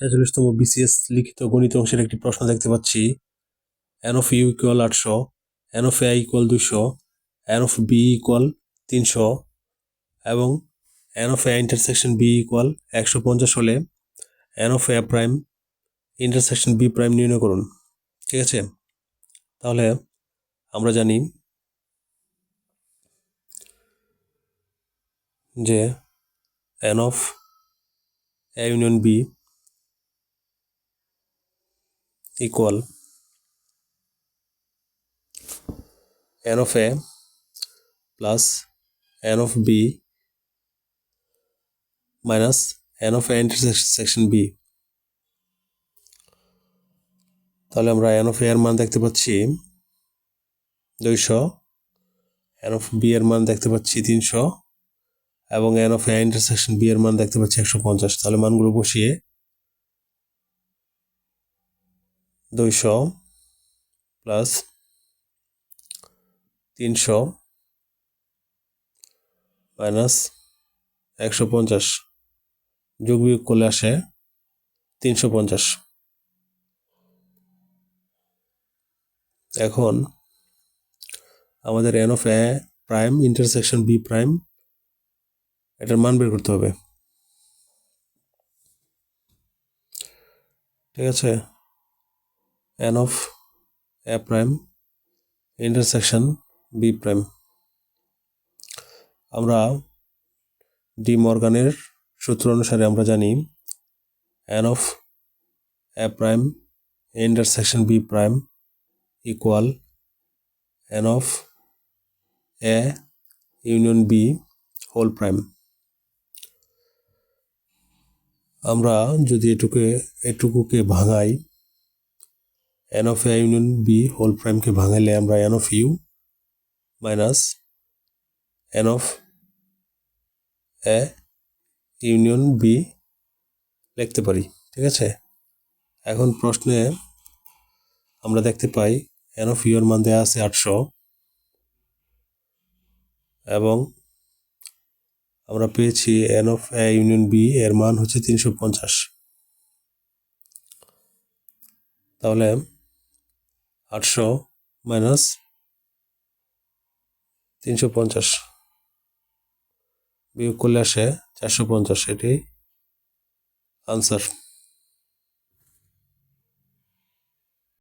ছেচল্লিশতম BCS লিখিত গণিত অংশের একটি প্রশ্ন দেখতে পাচ্ছি। এন অফ ইউ ইকুয়াল আটশো এন অফ এ ইকুয়াল দুশো এন অফ বি ইকুয়াল তিনশো এবং n of A intersection B equal একশো পঞ্চাশ হলে n of A prime intersection B prime নির্ণয় করুন। ঠিক আছে? তাহলে আমরা জানি যে n of A union B equal n of A plus n of B minus n of A intersection B তাহলে আমরা এন অফ এ এর মান দেখতে পাচ্ছি দুইশো এন অফ বি এর মান দেখতে পাচ্ছি তিনশো এবং n of A intersection B এর মান দেখতে পাচ্ছি একশো পঞ্চাশ। তাহলে মানগুলো বসিয়ে দুইশো প্লাস তিনশো মাইনাস একশো পঞ্চাশ যোগ বিয়োগ করলে আসে তিনশো পঞ্চাশ। এখন আমাদের n of A prime intersection B prime এটার মান বের করতে হবে। ঠিক আছে? N of A prime intersection B prime আমরা ডি মর্গানের সূত্র অনুসারে আমরা জানি n of A prime intersection B prime equal n of A union B whole prime আমরা যদি এটুকে, এটুকুকে ভাঙাই n of A union B whole প্রাইমকে ভাঙাইলে আমরা n of U minus n of A union B লিখতে পারি, ঠিক আছে? এখন প্রশ্নে আমরা দেখতে পাই এন অফ ইউর মান দেওয়া আছে আটশো এবং আমরা পেয়েছি n of A union B এর মান হচ্ছে তিনশো পঞ্চাশ। তাহলে আটশো মাইনাস তিনশো পঞ্চাশ। বিয়োগ করলে আসে চারশো পঞ্চাশ এটি আনসার